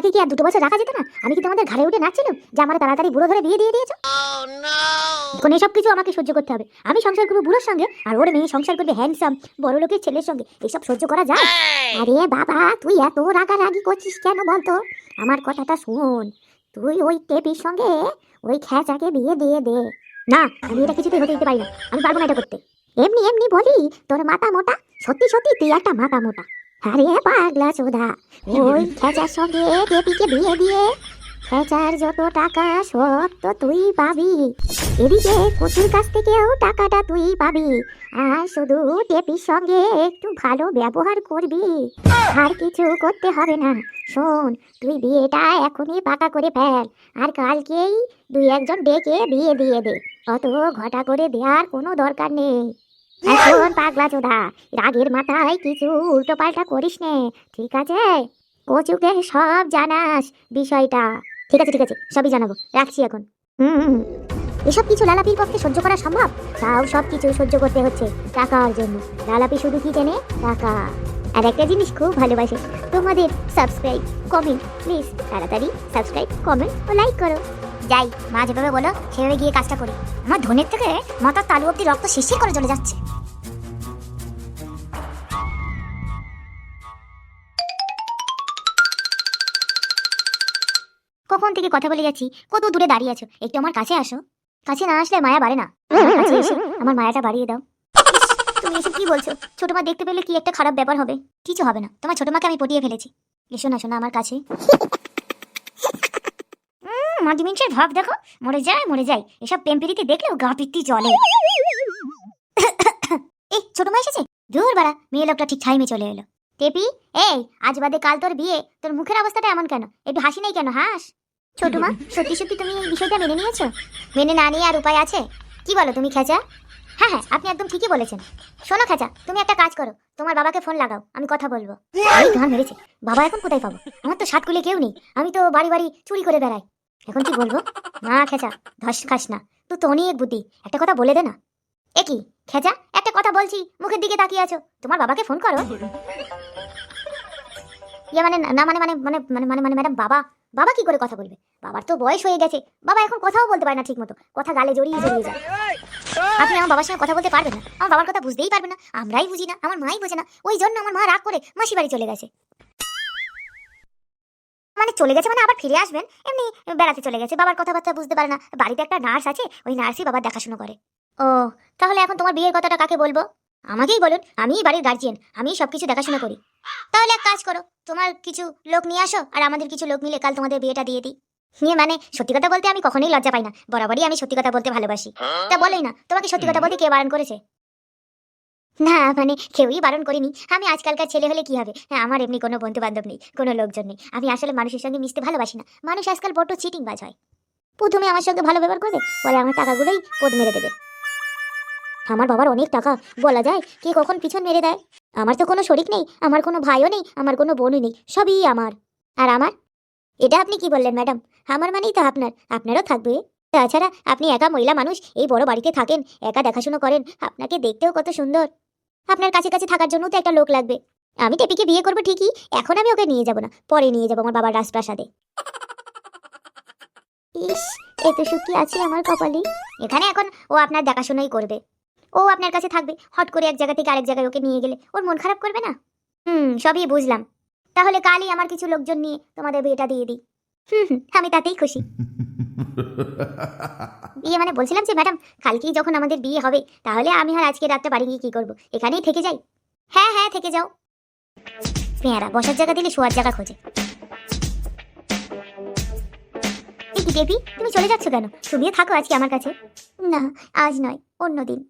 আমাকে কি আর দুটো বছর রাখা যেত না? আমি কি তোমাদের ঘাড়ে উঠে নাচছিলাম? যে আমার তাড়াতাড়ি বুড়ো ধরে বিয়ে দিয়ে দিয়েছ? এখন এসব কিছু আমাকে সহ্য করতে হবে। আমি সংসার করব বুড়োর সঙ্গে, আর ওর মেয়ে সংসার করবে হ্যান্ডসাম বড় লোকের ছেলের সঙ্গে। এসব সহ্য করা যায়? আরে বাবা, তুই এত রাগারাগি করছিস কেন বলতো? আমার কথাটা শোন। তুই ওই টেপির সঙ্গে ওই খেঁচাকে বিয়ে দিয়ে দে। না, আমি এটা কিছুতেই হতে দিতে পারি না। আমি পারব না এটা করতে। এমনি এমনি বলি, তোর মাথা মোটা? সত্যি সত্যি তুই একটা মাথা মোটা। আরে পাগলা চোদা। ওই খেঁচার সঙ্গে টেপিকে বিয়ে দিয়ে খেঁচার যত টাকা সব তো তুই পাবি। এদিকে কচুর কাছ থেকেও টাকাটা তুই পাবি। আর শুধু টেপির সঙ্গে একটু ভালো ব্যবহার করবি। আর কিছু করতে হবে না। শোন তুই বিয়েটা এখনই পাকা করে ফেল। আর কালকেই দুই একজন ডেকে বিয়ে দিয়ে দে। অত ঘটা করে দেওয়ার কোনো দরকার নেই। এখন পাগলা চোদা, রাগের মাথায় কিছু উল্টো পাল্টা করিস নে। ঠিক আছে? কচুকে সব জানাস বিষয়টা। ঠিক আছে ঠিক আছে, সবই জানাব। রাখছি এখন। হুম। এসব কিছু লালাপির পক্ষে সহ্য করা সম্ভব? তাও সব কিছু সহ্য করতে হচ্ছে টাকার জন্য। লালাপি শুধু কি জানে টাকা। আর একটা জিনিস খুব ভালোবাসে, তোমাদের সাবস্ক্রাইব কমেন্ট প্লিজ তাড়াতাড়ি সাবস্ক্রাইব কমেন্ট ও লাইক করো। যাই, মা যেভাবে বলো, সেভাবে গিয়ে কাজটা করি। আমার ধনের থেকে মাথার তালু অব্দি রক্ত শিশির করে চলে যাচ্ছে। কখন থেকে কথা বলে যাচ্ছি? কত দূরে দাঁড়িয়ে আছো? একটু আমার কাছে আসো। কাছে না আসলে মায়া বাড়ে না। আমার কাছে এসে, আমার মায়াটা বাড়িয়ে দাও। তুমি এসব কি বলছো? ছোট মা দেখতে পেলে কি একটা খারাপ ব্যাপার হবে? কিছু হবে না। তোমার ছোট মাকে আমি পটিয়ে ফেলেছি। এসো না শোনা আমার কাছে। ভাব দেখো। মরে যায় মরে যায়। এসব পেম্পিরিতে দেখলেও গা পিত্তি চলে এই, ছোট মা এসেছে? দূর বাড়া, মেয়ে লোকটা ঠিক টাইমে চলে এলো। টেপি, এই, আজ বাদে কাল তোর বিয়ে। তোর মুখের অবস্থাটা এমন কেন? একটু হাসি নেই কেন? হাস। ছোট মা সত্যি সত্যি তুমি এই বিষয়টা মেনে নিয়েছো? মেনে না নিয়ে আর উপায় আছে? কি বলো তুমি খেচা? হ্যাঁ হ্যাঁ আপনি একদম ঠিকই বলেছেন। শোনো খেচা তুমি একটা কাজ করো। তোমার বাবাকে ফোন লাগাও আমি কথা বলব। এই গান মেরেছে। বাবা এখন কোথায় পাবো? আমার তো সাত কুলে কেউ নেই। আমি তো বাড়ি বাড়ি চুরি করে বেড়াই। এখন কি বলব? না খেচা ধস খাস না। তুই তো অনেক বুদ্ধি। একটা কথা বলে দে না। এ কি খেচা একটা কথা বলছি মুখের দিকে তাকিয়ে আছো। তোমার বাবাকে ফোন করো। ইয়ে মানে না মানে মানে মানে মানে মানে মানে ম্যাডাম বাবা বাবা কি করে কথা বলবে? বাবার তো বয়স হয়ে গেছে। বাবা এখন কথাও বলতে পারে না ঠিক মতো কথা গালে জড়িয়ে জড়িয়ে যায়। আপনি আমার বাবার সঙ্গে কথা বলতে পারবেন না। আমার বাবার কথা বুঝতেই পারবে না। আমরাই বুঝি না, আমার মাই বোঝে না। ওই জন্য আমার মা রাগ করে মাসি বাড়ি চলে গেছে। মানে চলে গেছে মানে আবার ফিরে আসবেন? এমনি বেড়াতে চলে গেছে। বাবার কথাবার্তা বুঝতে পারে না। বাড়িতে একটা নার্স আছে, ওই নার্সই বাবার দেখাশুনো করে। ও, তাহলে এখন তোমার বিয়ের কথাটা কাকে বলব? আমাকেই বলুন, আমিই বাড়ির গার্জিয়ান আমিই সব কিছু দেখাশোনা করি। তাহলে এক কাজ করো, তোমার কিছু লোক নিয়ে আসো, আর আমাদের কিছু লোক মিলে কাল তোমাদের বিয়েটা দিয়ে দিই। নিয়ে মানে সত্যি কথা বলতে আমি কখনোই লজ্জা পাই না, বরাবরই আমি সত্যি কথা বলতে ভালোবাসি। তা বলেই না, তোমাকে সত্যি কথা বলতে কে বারণ করেছে? না মানে কেউই বারণ করিনি। আমি আজকালকার ছেলে হলে কি হবে? হ্যাঁ আমার এমনি কোনো বন্ধু বান্ধব নেই, কোনো লোকজন নেই। আমি আসলে মানুষের সঙ্গে মিশতে ভালোবাসি না। মানুষ আজকাল বড্ড চিটিং বাজ হয়। প্রথমে আমার সঙ্গে ভালো ব্যবহার করবে পরে আমার টাকাগুলোই পোদ মেরে দেবে। আমার বাবার অনেক টাকা, বলা যায় কে কখন পিছন মেরে দেয়। আমার তো কোনো শরিক নেই, আমার কোনো ভাইও নেই, আমার কোনো বোনই নেই, সবই আমার। আর আমার? এটা আপনি কি বললেন, ম্যাডাম? আমার মানেই তো আপনার, আপনারও থাকবে। তাছাড়া আপনি একা মহিলা মানুষ, এই বড় বাড়িতে থাকেন, একা দেখাশুনো করেন, আপনাকে দেখতেও কত সুন্দর। আপনার কাছে কাছে থাকার জন্য তো একটা লোক লাগবে। আমি টেপিকে বিয়ে করব ঠিকই, এখন আমি ওকে নিয়ে যাব না, পরে নিয়ে যাব আমার বাবার রাজপ্রাসাদে। ইস, এত সুখী আছে আমার কপালে। এখানে এখন ও আপনার দেখাশোনাই করবে। ও আপনার কাছে থাকবে হট করে এক জায়গা থেকে আরেক জায়গায় ওকে নিয়ে গেলে। ওর মন খারাপ করবে না? হুম সবই বুঝলাম। তাহলে কালই আমার কিছু লোকজন নিয়ে তোমাদের বিয়েটা দিয়ে দিই। হুম হুম, আমি তাতেই খুশি। বিয়ে মানে বলছিলাম যে ম্যাডাম কালকেই যখন আমাদের বিয়ে হবে তাহলে আমি আর আজকে রাতটা বাড়ি গিয়ে কি করব? এখানেই থেকে যাই। হ্যাঁ হ্যাঁ থেকে যাও। পেয়ারা বসার জায়গা দিলে শোয়ার জায়গা খোঁজে। কি দেবী তুমি চলে যাচ্ছ কেন? তুমিও থাকো আজকে আমার কাছে। না আজ নয় অন্য দিন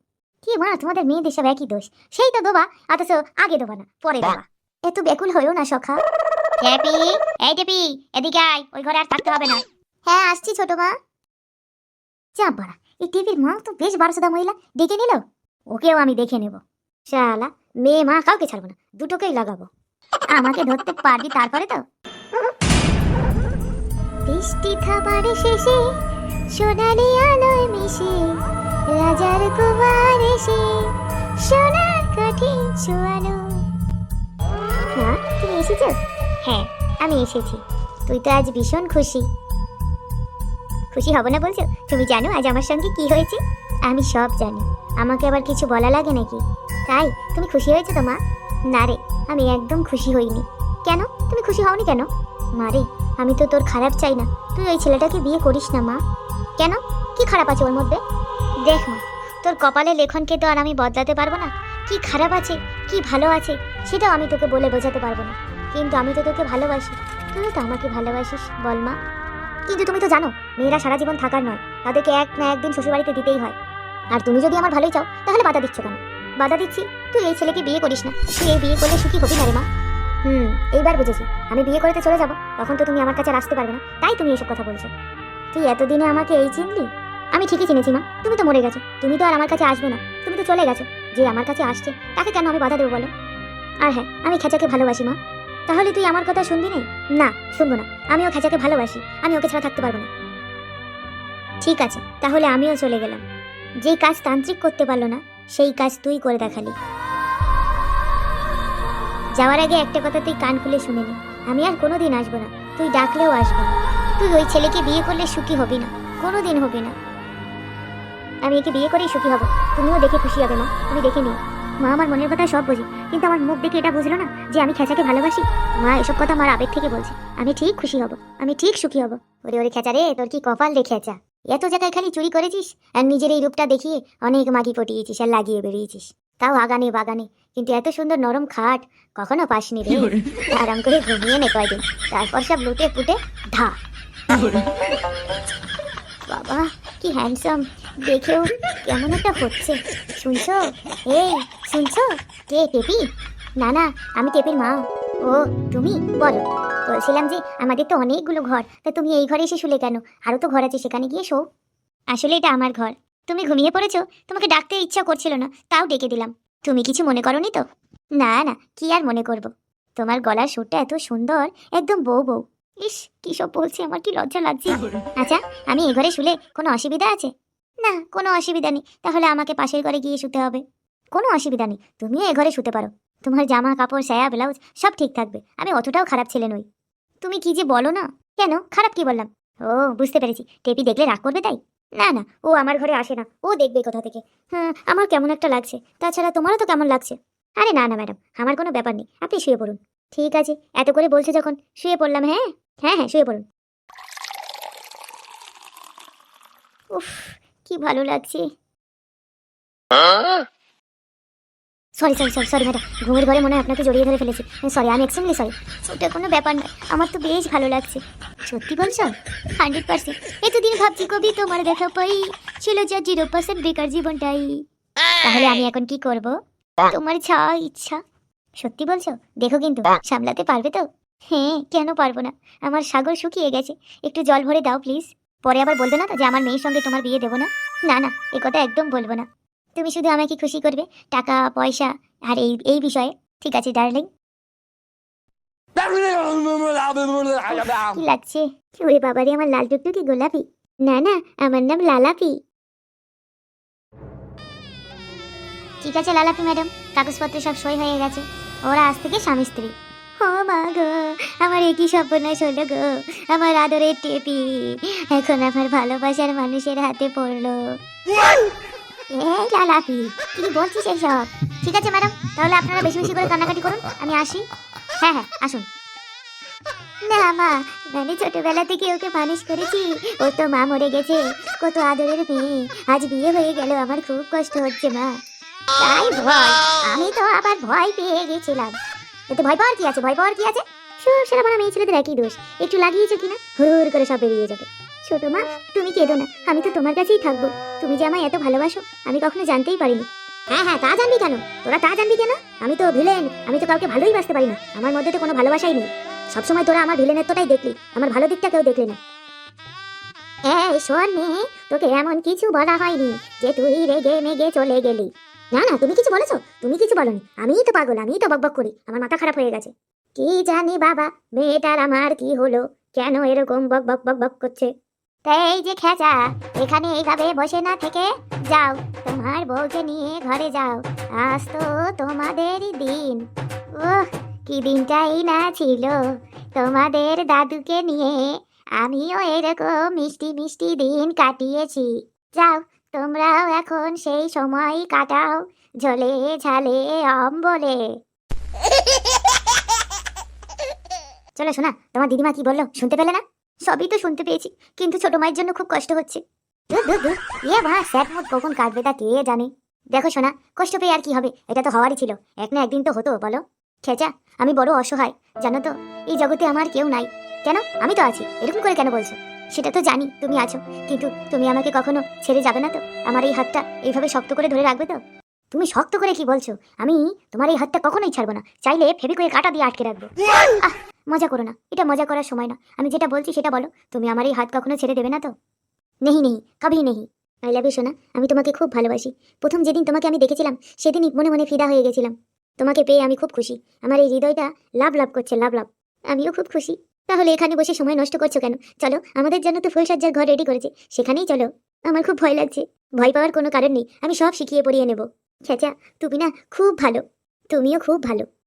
কি মা তোমাদের মেয়েদের সব একই দোষ? সেই তো দোবা অথচ আগে দেবা না পরে দেবা। এত বেকুল হয়েও না সখা। টেপি এই টেপি এদিকে আয় ওই ঘরে আর থাকতে হবে না। হ্যাঁ আসছি ছোট মা। যা বাড়া এই টিভির মা তো বেশ বারোশোদা মহিলা ডেকে নিল? ওকেও আমি দেখে নেব। শালা মেয়ে মা কাউকে ছাড়বো না দুটোকেই লাগাবো। আমাকে ধরতে পারবি তারপরে তো? বৃষ্টি থামার শেষে সোনালি আলোয় মিশে রাজার কুমার এসে সোনার কঠিন শোয়ানো মা তুমি এসেছ? হ্যাঁ। আমি এসেছি। তুই তো আজ ভীষণ খুশি। খুশি হব না বলছো? তুমি জানো আজ আমার সঙ্গে কি হয়েছে? আমি সব জানি। আমাকে আবার কিছু বলা লাগে নাকি? তাই তুমি খুশি হয়েছো তো মা? না রে আমি একদম খুশি হইনি। কেন? তুমি খুশি হওনি কেন? মারে আমি তো তোর খারাপ চাই না। তুই ওই ছেলেটাকে বিয়ে করিস না মা। কেন? কি খারাপ আছে ওর মধ্যে? দেখ মা, তোর কপালে লেখনকে তো আর আমি বদলাতে পারব না। কি খারাপ আছে, কি ভালো আছে, সেটাও আমি তোকে বলে বোঝাতে পারব না। কিন্তু আমি তো তোকে ভালোবাসি। তুই তো আমাকে ভালোবাসিস, বল মা। কিন্তু তুমি তো জানো, মেয়েরা সারা জীবন থাকার নয়। তাদেরকে এক না একদিন শ্বশুরবাড়িতে দিতেই হয়। আর তুমি যদি আমার ভালোই চাও, তাহলে বাধা দিচ্ছ কেন? বাধা দিচ্ছি, তুই এই ছেলেকে বিয়ে করিস না। তুই এই বিয়ে করলে সুখী হবি না রে মা। হুম, এইবার বুঝেছি। আমি বিয়ে করতে চলে যাব, তখন তো তুমি আমার কাছে আসতে পারবে না। তাই তুমি এসব কথা বলছো। তুই এতদিনে আমাকে এই চিনলি? আমি ঠিকই চিনেছি, মা। তুমি তো মরে গেছো। তুমি তো আর আমার কাছে আসবে না। তুমি তো চলে গেছো। যে আমার কাছে আসছে, তাকে কেন আমি বাধা দেবো বলো? আর হ্যাঁ আমি খেচাকে ভালোবাসি, মা। তাহলে তুই আমার কথা শুনবি না? না, শুনব না। আমিও খেচাকে ভালোবাসি। আমি ওকে ছাড়া থাকতে পারব না। ঠিক আছে, তাহলে আমিও চলে গেলাম। যেই কাজ তান্ত্রিক করতে পারল না, সেই কাজ তুই করে দেখালি। যাওয়ার আগে একটা কথা তুই কান খুলে শুনে নি। আমি আর কোনোদিন আসব না। তুই ডাকলেও আসব না। তুই ওই ছেলেকে বিয়ে করলে সুখী হবি না কোনোদিন হবি না। আমি একে বিয়ে করেই সুখী হব তুমিও দেখে খুশি হবে মা তুমি দেখে নিও। মা আমার মনের কথা সব বোঝে কিন্তু আমার মুখ দেখে এটা বুঝলো না যে আমি খেঁচাকে ভালোবাসি। মা এসব কথা আমার আবেগ থেকে বলছে আমি ঠিক খুশি হব আমি ঠিক সুখী হব। ওরে ওরে খেঁচা রে তোর কি কপাল রে খেঁচা? এত জায়গায় খালি চুরি করেছিস? আর নিজের এই রূপটা দেখিয়ে অনেক মাগি পটিয়েছিস আর লাগিয়ে বেরিয়েছিস তাও আগানে বাগানে কিন্তু এত সুন্দর নরম খাট কখনো পাসনি রে। আরাম করে ঘুমিয়ে নে কয়দিন তারপর সব লুটে পুটে ধা। বাবা, কি হ্যান্ডসাম দেখেও কেমন একটা হচ্ছে। শুনছো? এই, শুনছো? কে টেপি? না না, আমি টেপির মা। ও, তুমি? বলো। বলছিলাম যে আমাদের তো অনেকগুলো ঘর। তা তুমি এই ঘরে এসে শুলে কেন? আরও তো ঘর আছে, সেখানে গিয়ে শো। আসলে এটা আমার ঘর। তুমি ঘুমিয়ে পড়েছো? তোমাকে ডাকতে ইচ্ছা করছিল না। তাও ডেকে দিলাম। তুমি কিছু মনে করনি তো? না না, কি আর মনে করব? তোমার গলার সুরটা এত সুন্দর, একদম বউ বউ। ইস, কি সব বলছি, আমার কি লজ্জা লাগছে? আচ্ছা আমি এই ঘরে শুলে কোনো অসুবিধা আছে? না, কোনো অসুবিধা নেই, তাহলে আমাকে পাশের ঘরে গিয়ে শুতে হবে। কোনো অসুবিধা নেই, তুমিও এ ঘরে শুতে পারো। তোমার জামা, কাপড়, সায়া, ব্লাউজ, সব ঠিক থাকবে, আমি অতটাও খারাপ ছেলে নই। তুমি কি যে বলো না? কেন? খারাপ কি বললাম? ও, বুঝতে পেরেছি, টেপি দেখলে রাগ করবে তাই? না না, ও আমার ঘরে আসে না, ও দেখবে কোথা থেকে। হ্যাঁ আমার কেমন একটা লাগছে, তাছাড়া তোমারও তো কেমন লাগছে। আরে না না, ম্যাডাম, আমার কোনো ব্যাপার নেই, আপনি শুয়ে পড়ুন। ঠিক আছে এত করে বলছে যখন শুয়ে পড়লাম হ্যাঁ? হ্যাঁ হ্যাঁ শুয়ে পড়ুন। উফ কি ভালো লাগছে। Sorry sorry sorry sorry madam ঘুমের ঘরে মনে হয় আপনাকে জড়িয়ে ধরে ফেলেছি। সরি আমি এক্সট্রিমলি সরি ওটা কোনো ব্যাপার না আমার তো বেশ ভালো লাগছে। সত্যি বলছো? হান্ড্রেড পার্সেন্ট এতদিন ভাবছি কবি তোমার দেখা পাই ছিল যা জিরো পার্সেন্ট বেকার জীবনটাই। তাহলে আমি এখন কি করব? তোমার যা ইচ্ছা সত্যি বলছো? দেখো কিন্তু সামলাতে পারবে তো? হ্যাঁ কেন পারব না? আমার সাগর শুকিয়ে গেছে। একটু জল ভরে দাও প্লিজ পরে আবার বলবে না তো যে আমার মেয়ের সঙ্গে তোমার বিয়ে দেবো না? না না এ কথা একদম বলব না। তুমি শুধু আমাকে খুশি করবে টাকা পয়সা আর এই এই বিষয়ে। ঠিক আছে ডার্লিং কি লাগছে? ওরে বাবারে আমার লাল টুকটুকি গোলাপি। না না আমার নাম লালাপি। ঠিক আছে, লালাপি ম্যাডাম। কাগজপত্র সব সই হয়ে গেছে। ওরা আজ থেকে স্বামী স্ত্রী। ও মা গো, আমার একই সর্বনাশ হলো গো। আমার আদরের টেপি। এখন আমার ভালোবাসার মানুষের হাতে পড়ল। লালাপি, কি বলছিস ঠিক আছে ম্যাডাম, তাহলে আপনারা বেশি বেশি করে কান্নাকাটি করুন, আমি আসি। হ্যাঁ হ্যাঁ আসুন। না মা মানে ছোটবেলা থেকে ওকে মানুষ করেছি, ও তো মা মরে গেছে। কত আদরের মেয়ে, আজ বিয়ে হয়ে গেল, আমার খুব কষ্ট হচ্ছে মা। তাই ভয় আমি তো আবার ভয় পেয়ে গেছিলাম। এতে ভয় পাওয়ার কি আছে? ভয় পাওয়ার কি আছে? সব মানে মেয়ে ছেলেদের একই দোষ। একটু লাগিয়েছে কিনা? হুর করে সব বেরিয়ে যাবে। ছোট মা তুমি কেঁদো না। আমি তো তোমার কাছেই থাকব। তুমি যে আমায় এত ভালোবাসো আমি কখনো জানতেই পারিনি। হ্যাঁ হ্যাঁ তা জানবি কেন? তোরা তা জানবি কেন? আমি তো ভিলেন আমি তো কাউকে ভালোই বাসতে পারি না। আমার মধ্যে তো কোনো ভালোবাসাই নেই। সবসময় তোরা আমার ভিলেনেত্বটাই দেখলি আমার ভালো দিকটা কেউ দেখলি না। এই শোন মেয়ে তোকে এমন কিছু বলা হয়নি যে তুই রেগে মেগে চলে গেলি। না না, তুমি কিছু বলেছ? তুমি কিছু বলনি। আমিই তো পাগল, আমিই তো বকবক করি। আমার মাথা খারাপ হয়ে গেছে। কি জানি বাবা, মেয়েটার আমার কি হলো? কেন এরকম বক বক বক বক করছে? তাই এই যে খেচা, এখানে এইভাবে বসে না থেকে যাও। তোমার বউকে নিয়ে ঘরে যাও। আজ তো তোমাদেরই দিন। ওহ কি দিনটাই না ছিল। তোমাদের দাদুকে নিয়ে আমিও এরকম মিষ্টি মিষ্টি দিন কাটিয়েছি। যাও তোমরাও এখন সেই সময় কাটাও ঝোলে ঝালে অম্বলে। চলো শোনা, তোমার দিদিমা কি বলল? শুনতে পেলে না? সবই তো শুনতে পেয়েছি, কিন্তু ছোট মায়ের জন্য খুব কষ্ট হচ্ছে। ইয়ে মা স্যাট মুড কখন কাটবে তা কে জানে? দেখো শোনা, কষ্ট পেয়ে আর কি হবে, এটা তো হওয়ারই ছিল, এক না একদিন তো হতো, বলো। খেচা, আমি বড় অসহায়, জানো তো, এই জগতে আমার কেউ নাই। কেন? আমি তো আছি, এরকম করে কেন বলছো? সেটা তো জানি, তুমি আছো। কিন্তু তুমি আমাকে কখনো ছেড়ে যাবে না তো? আমার এই হাতটা এইভাবে শক্ত করে ধরে রাখবে তো? তুমি শক্ত করে কি বলছো? আমি তোমার এই হাতটা কখনোই ছাড়বো না। চাইলে ফেবিকুয়ে কাটা দিয়ে আটকে রাখব। আহ, মজা করো না। এটা মজা করার সময় না। আমি যেটা বলছি সেটা বলো। তুমি আমার এই হাত কখনো ছেড়ে দেবে না তো? নেহি নেহি কবি নেহি। আই লাভ ইউ, সোনা। আমি তোমাকে খুব ভালোবাসি। প্রথম যেদিন তোমাকে আমি দেখেছিলাম, সেদিনই মনে মনে ফিদা হয়ে গেছিলাম। তোমাকে পেয়ে আমি খুব খুশি। আমার এই হৃদয়টা লাভ লাভ করছে, লাভ লাভ। আমিও খুব খুশি। তাহলে এখানে বসে সময় নষ্ট করছ কেন? চলো, আমাদের জন্য তো ফুলসজ্জার ঘর রেডি করেছে। সেখানেই চলো। আমার খুব ভয় লাগছে। ভয় পাওয়ার কোনো কারণ নেই। আমি সব শিখিয়ে পড়িয়ে নেব। ছেচা তুমি না খুব ভালো। তুমিও খুব ভালো।